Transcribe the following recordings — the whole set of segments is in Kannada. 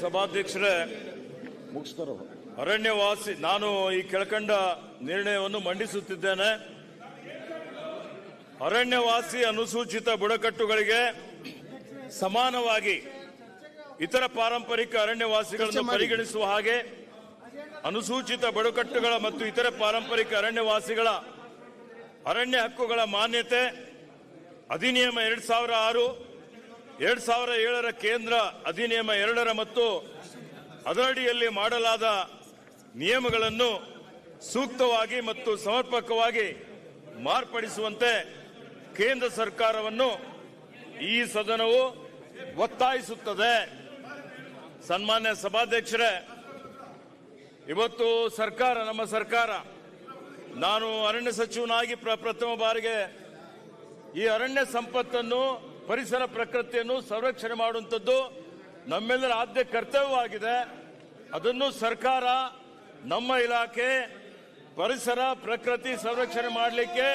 ಸಭಾಧ್ಯಕ್ಷರೇ ಮುಗಿಸ್ತಾರ? ಅರಣ್ಯವಾಸಿ ನಾನು ಈ ಕೆಳಕಂಡ ನಿರ್ಣಯವನ್ನು ಮಂಡಿಸುತ್ತಿದ್ದೇನೆ. ಅರಣ್ಯವಾಸಿ ಅನುಸೂಚಿತ ಬುಡಕಟ್ಟುಗಳಿಗೆ ಸಮಾನವಾಗಿ ಇತರ ಪಾರಂಪರಿಕ ಅರಣ್ಯವಾಸಿಗಳನ್ನು ಪರಿಗಣಿಸುವ ಹಾಗೆ ಅನುಸೂಚಿತ ಬುಡಕಟ್ಟುಗಳ ಮತ್ತು ಇತರ ಪಾರಂಪರಿಕ ಅರಣ್ಯವಾಸಿಗಳ ಅರಣ್ಯ ಹಕ್ಕುಗಳ ಮಾನ್ಯತೆ ಅಧಿನಿಯಮ ಎರಡ್ ಸಾವಿರ ಆರು ಎರಡ್ ಸಾವಿರ ಏಳರ ಕೇಂದ್ರ ಅಧಿನಿಯಮ ಎರಡರ ಮತ್ತು ಅದರಡಿಯಲ್ಲಿ ಮಾಡಲಾದ ನಿಯಮಗಳನ್ನು ಸೂಕ್ತವಾಗಿ ಮತ್ತು ಸಮರ್ಪಕವಾಗಿ ಮಾರ್ಪಡಿಸುವಂತೆ ಕೇಂದ್ರ ಸರ್ಕಾರವನ್ನು ಈ ಸದನವು ಒತ್ತಾಯಿಸುತ್ತದೆ. ಸನ್ಮಾನ್ಯ ಸಭಾಧ್ಯಕ್ಷರೇ, ಇವತ್ತು ಸರ್ಕಾರ, ನಮ್ಮ ಸರ್ಕಾರ, ನಾನು ಅರಣ್ಯ ಸಚಿವನಾಗಿ ಪ್ರ- ಪ್ರಥಮ ಬಾರಿಗೆ ಈ ಅರಣ್ಯ ಸಂಪತ್ತನ್ನು ಪರಿಸರ ಪ್ರಕೃತಿಯನ್ನು ಸಂರಕ್ಷಣೆ ಮಾಡುವಂಥದ್ದು ನಮ್ಮೆಲ್ಲರ ಆದ್ಯ ಕರ್ತವ್ಯವಾಗಿದೆ. ಅದನ್ನು ಸರ್ಕಾರ, ನಮ್ಮ ಇಲಾಖೆ ಪರಿಸರ, ಪ್ರಕೃತಿ ಸಂರಕ್ಷಣೆ ಮಾಡಲಿಕ್ಕೆ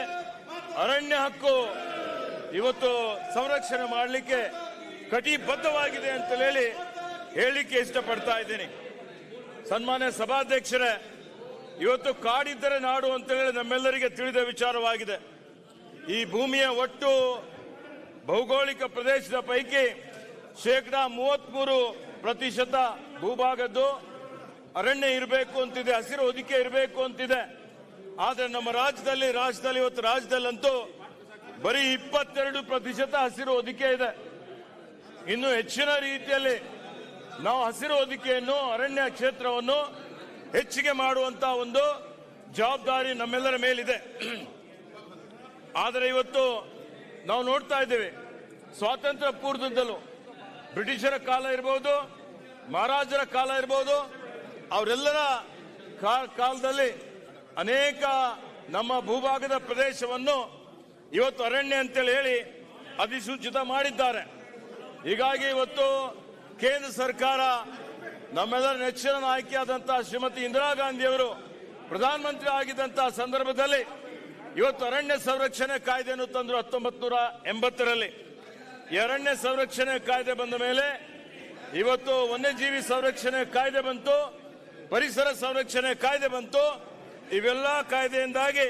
ಅರಣ್ಯ ಹಕ್ಕು ಇವತ್ತು ಸಂರಕ್ಷಣೆ ಮಾಡಲಿಕ್ಕೆ ಕಟಿಬದ್ಧವಾಗಿದೆ ಅಂತ ಹೇಳಿ ಹೇಳಲಿಕ್ಕೆ ಇಷ್ಟಪಡ್ತಾ ಇದ್ದೀನಿ. ಸನ್ಮಾನ್ಯ ಸಭಾಧ್ಯಕ್ಷರೇ, ಇವತ್ತು ಕಾಡಿದ್ದರೆ ನಾಡು ಅಂತ ಹೇಳಿ ನಮ್ಮೆಲ್ಲರಿಗೆ ತಿಳಿದ ವಿಚಾರವಾಗಿದೆ. ಈ ಭೂಮಿಯ ಒಟ್ಟು ಭೌಗೋಳಿಕ ಪ್ರದೇಶದ ಪೈಕಿ ಶೇಕಡಾ ಮೂವತ್ಮೂರು ಪ್ರತಿಶತ ಭೂಭಾಗದ್ದು ಅರಣ್ಯ ಇರಬೇಕು ಅಂತಿದೆ, ಹಸಿರು ಹೊದಿಕೆ ಇರಬೇಕು ಅಂತಿದೆ. ಆದರೆ ನಮ್ಮ ರಾಜ್ಯದಲ್ಲಿ ರಾಜ್ಯದಲ್ಲಿ ಇವತ್ತು ರಾಜ್ಯದಲ್ಲಂತೂ ಬರೀ ಇಪ್ಪತ್ತೆರಡು ಪ್ರತಿಶತ ಹಸಿರು ಹೊದಿಕೆ ಇದೆ. ಇನ್ನು ಹೆಚ್ಚಿನ ರೀತಿಯಲ್ಲಿ ನಾವು ಹಸಿರು ಹೊದಿಕೆಯನ್ನು, ಅರಣ್ಯ ಕ್ಷೇತ್ರವನ್ನು ಹೆಚ್ಚಿಗೆ ಮಾಡುವಂತ ಒಂದು ಜವಾಬ್ದಾರಿ ನಮ್ಮೆಲ್ಲರ ಮೇಲಿದೆ. ಆದರೆ ಇವತ್ತು ನಾವು ನೋಡ್ತಾ ಇದ್ದೇವೆ. ಸ್ವಾತಂತ್ರ್ಯ ಪೂರ್ವದಿಂದಲೂ ಬ್ರಿಟಿಷರ ಕಾಲ ಇರಬಹುದು ಮಹಾರಾಜರ ಕಾಲ ಇರಬಹುದು ಅವರೆಲ್ಲರ ಕಾಲದಲ್ಲಿ ಅನೇಕ ನಮ್ಮ ಭೂಭಾಗದ ಪ್ರದೇಶವನ್ನು ಇವತ್ತು ಅರಣ್ಯ ಅಂತೇಳಿ ಹೇಳಿ ಅಧಿಸೂಚಿತ ಮಾಡಿದ್ದಾರೆ. ಹೀಗಾಗಿ ಇವತ್ತು ಕೇಂದ್ರ ಸರ್ಕಾರ ನಮ್ಮೆಲ್ಲರ ನೆಚ್ಚಿನ ನಾಯಕಿಯಾದಂತಹ ಶ್ರೀಮತಿ ಇಂದಿರಾ ಗಾಂಧಿಯವರು ಪ್ರಧಾನಮಂತ್ರಿ ಆಗಿದ್ದಂತಹ ಸಂದರ್ಭದಲ್ಲಿ ಇವತ್ತು ಅರಣ್ಯ ಸಂರಕ್ಷಣೆ ಕಾಯ್ದೆಯನ್ನು ತಂದರು ಹತ್ತೊಂಬತ್ ನೂರ ಎಂಬತ್ತರಲ್ಲಿ ಅರಣ್ಯ ಸಂರಕ್ಷಣೆ ಕಾಯ್ದೆ ಬಂದ ಮೇಲೆ ಇವತ್ತು ವನ್ಯಜೀವಿ ಸಂರಕ್ಷಣೆ ಕಾಯ್ದೆ ಬಂತು, ಪರಿಸರ ಸಂರಕ್ಷಣೆ ಕಾಯ್ದೆ ಬಂತು. ಇವೆಲ್ಲ ಕಾಯ್ದೆಯಿಂದಾಗಿ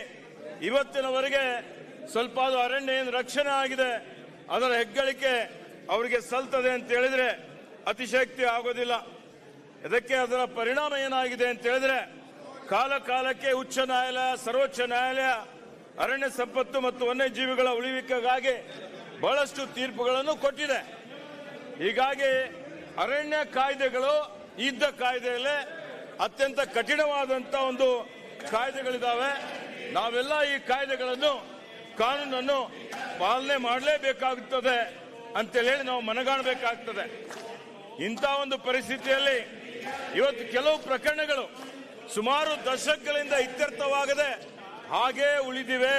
ಇವತ್ತಿನವರೆಗೆ ಸ್ವಲ್ಪ ಅದು ಅರಣ್ಯ ಏನು ರಕ್ಷಣೆ ಆಗಿದೆ, ಅದರ ಹೆಗ್ಗಳಿಕೆ ಅವರಿಗೆ ಸಲ್ತದೆ ಅಂತ ಹೇಳಿದ್ರೆ ಅತಿಶಕ್ತಿ ಆಗೋದಿಲ್ಲ. ಇದಕ್ಕೆ ಅದರ ಪರಿಣಾಮ ಏನಾಗಿದೆ ಅಂತ ಹೇಳಿದ್ರೆ ಕಾಲ ಕಾಲಕ್ಕೆ ಉಚ್ಚ ನ್ಯಾಯಾಲಯ, ಸರ್ವೋಚ್ಚ ನ್ಯಾಯಾಲಯ ಅರಣ್ಯ ಸಂಪತ್ತು ಮತ್ತು ವನ್ಯಜೀವಿಗಳ ಉಳಿವಿಕೆಗಾಗಿ ಬಹಳಷ್ಟು ತೀರ್ಪುಗಳನ್ನು ಕೊಟ್ಟಿದೆ. ಹೀಗಾಗಿ ಅರಣ್ಯ ಕಾಯ್ದೆಗಳು ಇದ್ದ ಕಾಯ್ದೆಯಲ್ಲೇ ಅತ್ಯಂತ ಕಠಿಣವಾದಂತ ಒಂದು ಕಾಯ್ದೆಗಳಿದ್ದಾವೆ ನಾವೆಲ್ಲ ಈ ಕಾಯ್ದೆಗಳನ್ನು, ಕಾನೂನನ್ನು ಪಾಲನೆ ಮಾಡಲೇಬೇಕಾಗುತ್ತದೆ ಅಂತೇಳಿ ಹೇಳಿ ನಾವು ಮನಗಾಣಬೇಕಾಗ್ತದೆ. ಇಂಥ ಒಂದು ಪರಿಸ್ಥಿತಿಯಲ್ಲಿ ಇವತ್ತು ಕೆಲವು ಪ್ರಕರಣಗಳು ಸುಮಾರು ದಶಕಗಳಿಂದ ಇತ್ಯರ್ಥವಾಗದೆ ಹಾಗೇ ಉಳಿದಿವೆ.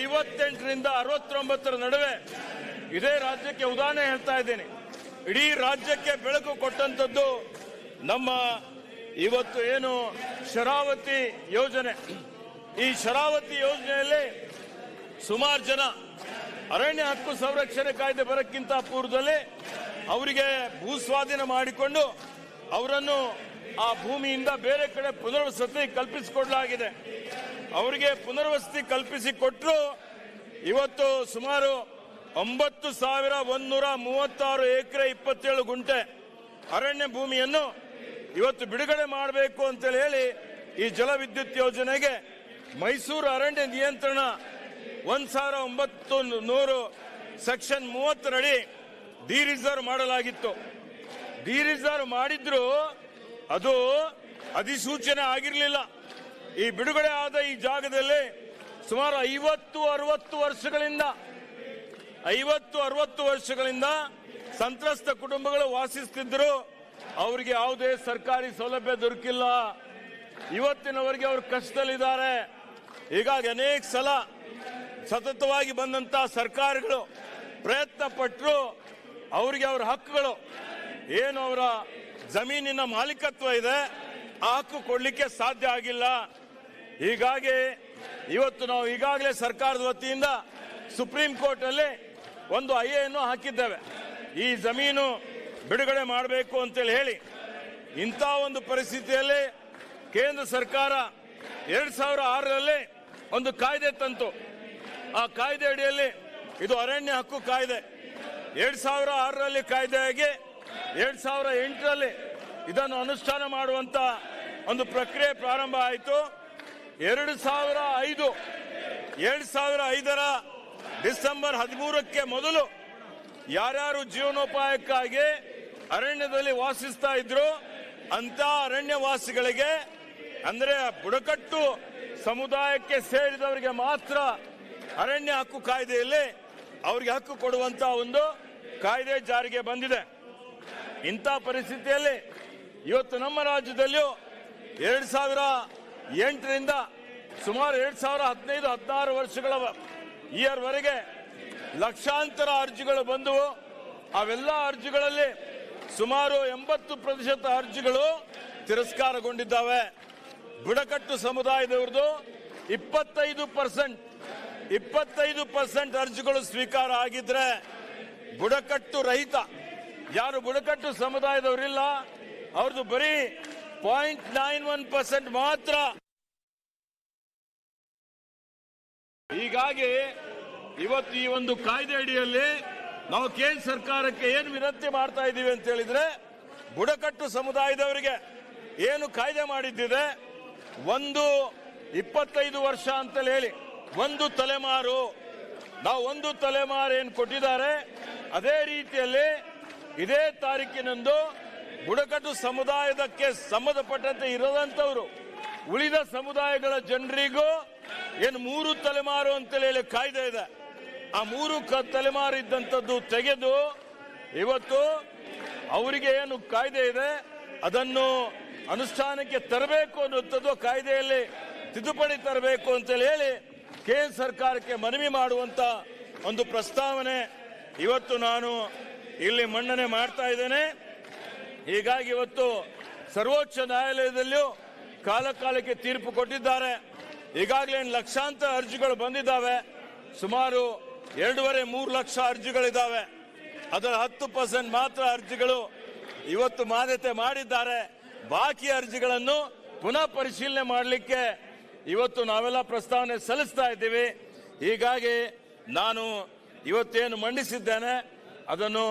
ಐವತ್ತೆಂಟರಿಂದ ಅರವತ್ತೊಂಬತ್ತರ ನಡುವೆ ಇದೇ ರಾಜ್ಯಕ್ಕೆ ಉದಾಹರಣೆ ಹೇಳ್ತಾ ಇದ್ದೀನಿ. ಇಡೀ ರಾಜ್ಯಕ್ಕೆ ಬೆಳಕು ಕೊಟ್ಟಂತದ್ದು ನಮ್ಮ ಇವತ್ತು ಏನು ಶರಾವತಿ ಯೋಜನೆ. ಈ ಶರಾವತಿ ಯೋಜನೆಯಲ್ಲಿ ಸುಮಾರು ಜನ ಅರಣ್ಯ ಹಕ್ಕು ಸಂರಕ್ಷಣೆ ಕಾಯ್ದೆ ಬರಕ್ಕಿಂತ ಪೂರ್ವದಲ್ಲಿ ಅವರಿಗೆ ಭೂ ಸ್ವಾಧೀನ ಮಾಡಿಕೊಂಡು ಅವರನ್ನು ಆ ಭೂಮಿಯಿಂದ ಬೇರೆ ಕಡೆ ಪುನರ್ವಸತಿ ಕಲ್ಪಿಸಿಕೊಡಲಾಗಿದೆ. ಅವರಿಗೆ ಪುನರ್ವಸತಿ ಕಲ್ಪಿಸಿ ಕೊಟ್ಟರು ಇವತ್ತು ಸುಮಾರು ಒಂಬತ್ತು ಸಾವಿರ ಒಂದೂರ ಮೂವತ್ತಾರು ಎಕರೆ ಇಪ್ಪತ್ತೇಳು ಗುಂಟೆ ಅರಣ್ಯ ಭೂಮಿಯನ್ನು ಇವತ್ತು ಬಿಡುಗಡೆ ಮಾಡಬೇಕು ಅಂತೇಳಿ ಹೇಳಿ ಈ ಜಲವಿದ್ಯುತ್ ಯೋಜನೆಗೆ ಮೈಸೂರು ಅರಣ್ಯ ನಿಯಂತ್ರಣ ಒಂದ್ ಸಾವಿರ ಒಂಬತ್ತು ನೂರು ಸೆಕ್ಷನ್ ಮೂವತ್ತರಡಿ ಡಿ ರಿಸರ್ವ್ ಮಾಡಲಾಗಿತ್ತು. ಡಿ ರಿಸರ್ವ್ ಮಾಡಿದ್ರು ಅದು ಅಧಿಸೂಚನೆ ಆಗಿರಲಿಲ್ಲ. ಈ ಬಿಡುಗಡೆ ಆದ ಈ ಜಾಗದಲ್ಲಿ ಸುಮಾರು ಐವತ್ತು ಅರವತ್ತು ವರ್ಷಗಳಿಂದ, ಐವತ್ತು ಅರವತ್ತು ವರ್ಷಗಳಿಂದ ಸಂತ್ರಸ್ತ ಕುಟುಂಬಗಳು ವಾಸಿಸ್ತಿದ್ರು. ಅವರಿಗೆ ಯಾವುದೇ ಸರ್ಕಾರಿ ಸೌಲಭ್ಯ ದೊರಕಿಲ್ಲ. ಇವತ್ತಿನವರೆಗೆ ಅವರು ಕಷ್ಟದಲ್ಲಿದ್ದಾರೆ. ಹೀಗಾಗಿ ಅನೇಕ ಸಲ ಸತತವಾಗಿ ಬಂದಂತ ಸರ್ಕಾರಗಳು ಪ್ರಯತ್ನ ಪಟ್ಟರು ಅವರಿಗೆ ಅವರ ಹಕ್ಕುಗಳು, ಏನು ಅವರ ಜಮೀನಿನ ಮಾಲೀಕತ್ವ ಇದೆ, ಆ ಹಕ್ಕು ಕೊಡ್ಲಿಕ್ಕೆ ಸಾಧ್ಯ ಆಗಿಲ್ಲ. ಹೀಗಾಗಿ ಇವತ್ತು ನಾವು ಈಗಾಗಲೇ ಸರ್ಕಾರದ ವತಿಯಿಂದ ಸುಪ್ರೀಂ ಕೋರ್ಟ್ ಅಲ್ಲಿ ಒಂದು ಐ ಎನ್ನು ಹಾಕಿದ್ದೇವೆ. ಈ ಜಮೀನು ಬಿಡುಗಡೆ ಮಾಡಬೇಕು ಅಂತೇಳಿ ಹೇಳಿ ಇಂಥ ಒಂದು ಪರಿಸ್ಥಿತಿಯಲ್ಲಿ ಕೇಂದ್ರ ಸರ್ಕಾರ ಎರಡ್ ಸಾವಿರ ಆರರಲ್ಲಿ ಒಂದು ಕಾಯ್ದೆ ತಂತು. ಆ ಕಾಯ್ದೆ ಅಡಿಯಲ್ಲಿ ಇದು ಅರಣ್ಯ ಹಕ್ಕು ಕಾಯ್ದೆ. ಎರಡ್ ಸಾವಿರ ಆರರಲ್ಲಿ ಕಾಯ್ದೆಯಾಗಿ ಎರಡ್ ಸಾವಿರ ಎಂಟರಲ್ಲಿ ಇದನ್ನು ಅನುಷ್ಠಾನ ಮಾಡುವಂತ ಒಂದು ಪ್ರಕ್ರಿಯೆ ಪ್ರಾರಂಭ ಆಯಿತು. ಎರಡು ಸಾವಿರ ಐದು, ಎರಡು ಸಾವಿರ ಐದರ ಡಿಸೆಂಬರ್ ಹದಿಮೂರಕ್ಕೆ ಮೊದಲು ಯಾರ್ಯಾರು ಜೀವನೋಪಾಯಕ್ಕಾಗಿ ಅರಣ್ಯದಲ್ಲಿ ವಾಸಿಸ್ತಾ ಇದ್ರು ಅಂತ ಅರಣ್ಯವಾಸಿಗಳಿಗೆ, ಅಂದ್ರೆ ಬುಡಕಟ್ಟು ಸಮುದಾಯಕ್ಕೆ ಸೇರಿದವರಿಗೆ ಮಾತ್ರ ಅರಣ್ಯ ಹಕ್ಕು ಕಾಯ್ದೆಯಲ್ಲಿ ಅವರಿಗೆ ಹಕ್ಕು ಕೊಡುವಂತ ಒಂದು ಕಾಯ್ದೆ ಜಾರಿಗೆ ಬಂದಿದೆ. ಇಂಥ ಪರಿಸ್ಥಿತಿಯಲ್ಲಿ ಇವತ್ತು ನಮ್ಮ ರಾಜ್ಯದಲ್ಲಿಯೂ ಎರಡು ಸಾವಿರ ಎಂಟರಿಂದ ಸುಮಾರು ಎರಡ್ ಸಾವಿರ ಹದಿನೈದು, ಹದಿನಾರು ವರ್ಷಗಳ ಇಯರ್ವರೆಗೆ ಲಕ್ಷಾಂತರ ಅರ್ಜಿಗಳು ಬಂದವು. ಅವೆಲ್ಲ ಅರ್ಜಿಗಳಲ್ಲಿ ಸುಮಾರು ಎಂಬತ್ತು ಪ್ರತಿಶತ ಅರ್ಜಿಗಳು ತಿರಸ್ಕಾರಗೊಂಡಿದ್ದಾವೆ. ಬುಡಕಟ್ಟು ಸಮುದಾಯದವ್ರದ್ದು ಇಪ್ಪತ್ತೈದು ಪರ್ಸೆಂಟ್ ಇಪ್ಪತ್ತೈದು ಪರ್ಸೆಂಟ್ ಅರ್ಜಿಗಳು ಸ್ವೀಕಾರ ಆಗಿದ್ರೆ ಬುಡಕಟ್ಟು ರಹಿತ, ಯಾರು ಬುಡಕಟ್ಟು ಸಮುದಾಯದವರಿಲ್ಲ ಅವ್ರದ್ದು ಬರೀ ಪಾಯಿಂಟ್ ನೈನ್ ಒನ್ ಪರ್ಸೆಂಟ್ ಮಾತ್ರ. ಹೀಗಾಗಿ ಇವತ್ತು ಈ ಒಂದು ಕಾಯ್ದೆ ಅಡಿಯಲ್ಲಿ ನಾವು ಕೇಂದ್ರ ಸರ್ಕಾರಕ್ಕೆ ಏನು ವಿನಂತಿ ಮಾಡ್ತಾ ಇದ್ದೀವಿ ಅಂತ ಹೇಳಿದ್ರೆ, ಬುಡಕಟ್ಟು ಸಮುದಾಯದವರಿಗೆ ಏನು ಕಾಯ್ದೆ ಮಾಡಿದ್ದಿದೆ, ಒಂದು ಇಪ್ಪತ್ತೈದು ವರ್ಷ ಅಂತಲೇ ಹೇಳಿ, ಒಂದು ತಲೆಮಾರು, ನಾವು ಒಂದು ತಲೆಮಾರು ಏನು ಕೊಟ್ಟಿದ್ದಾರೆ, ಅದೇ ರೀತಿಯಲ್ಲಿ ಇದೇ ತಾರೀಕಿನಂದು ಬುಡಕಟ್ಟು ಸಮುದಾಯದಕ್ಕೆ ಸಂಬಂಧಪಟ್ಟಂತೆ ಇರದಂತವರು ಉಳಿದ ಸಮುದಾಯಗಳ ಜನರಿಗೂ ಏನು ಮೂರು ತಲೆಮಾರು ಅಂತೇಳಿ ಹೇಳಿ ಕಾಯ್ದೆ ಇದೆ. ಆ ಮೂರು ಕ- ತಲೆಮಾರು ಇದ್ದಂಥದ್ದು ತೆಗೆದು ಇವತ್ತು ಅವರಿಗೆ ಏನು ಕಾಯ್ದೆ ಇದೆ, ಅದನ್ನು ಅನುಷ್ಠಾನಕ್ಕೆ ತರಬೇಕು ಅನ್ನುವಂಥದ್ದು ಕಾಯ್ದೆಯಲ್ಲಿ ತಿದ್ದುಪಡಿ ತರಬೇಕು ಅಂತೇಳಿ ಹೇಳಿ ಕೇಂದ್ರ ಸರ್ಕಾರಕ್ಕೆ ಮನವಿ ಮಾಡುವಂತ ಒಂದು ಪ್ರಸ್ತಾವನೆ ಇವತ್ತು ನಾನು ಇಲ್ಲಿ ಮನ್ನಣೆ ಮಾಡ್ತಾ ಇದ್ದೇನೆ. ಹೀಗಾಗಿ ಇವತ್ತು ಸರ್ವೋಚ್ಚ ನ್ಯಾಯಾಲಯದಲ್ಲಿಯೂ ಕಾಲಕಾಲಕ್ಕೆ ತೀರ್ಪು ಕೊಟ್ಟಿದ್ದಾರೆ. ಈಗಾಗಲೇ ಲಕ್ಷಾಂತರ ಅರ್ಜಿಗಳು ಬಂದಿದ್ದಾವೆ. ಸುಮಾರು ಎರಡೂವರೆ ಮೂರು ಲಕ್ಷ ಅರ್ಜಿಗಳಿದ್ದಾವೆ. ಅದರ ಹತ್ತು ಪರ್ಸೆಂಟ್ ಮಾತ್ರ ಅರ್ಜಿಗಳು ಇವತ್ತು ಮಾನ್ಯತೆ ಮಾಡಿದ್ದಾರೆ. ಬಾಕಿ ಅರ್ಜಿಗಳನ್ನು ಪುನಃ ಪರಿಶೀಲನೆ ಮಾಡಲಿಕ್ಕೆ ಇವತ್ತು ನಾವೆಲ್ಲ ಪ್ರಸ್ತಾವನೆ ಸಲ್ಲಿಸ್ತಾ ಇದ್ದೀವಿ. ಹೀಗಾಗಿ ನಾನು ಇವತ್ತೇನು ಮಂಡಿಸಿದ್ದೇನೆ, ಅದನ್ನು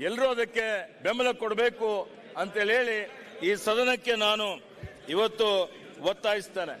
ಎಲ್ಲರೂ ಅದಕ್ಕೆ ಬೆಂಬಲ ಕೊಡಬೇಕು. ಅಂತೇಳಿ ಈ ಸದನಕ್ಕೆ ನಾನು ಇವತ್ತು ಒತ್ತಾಯಿಸ್ತೇನೆ.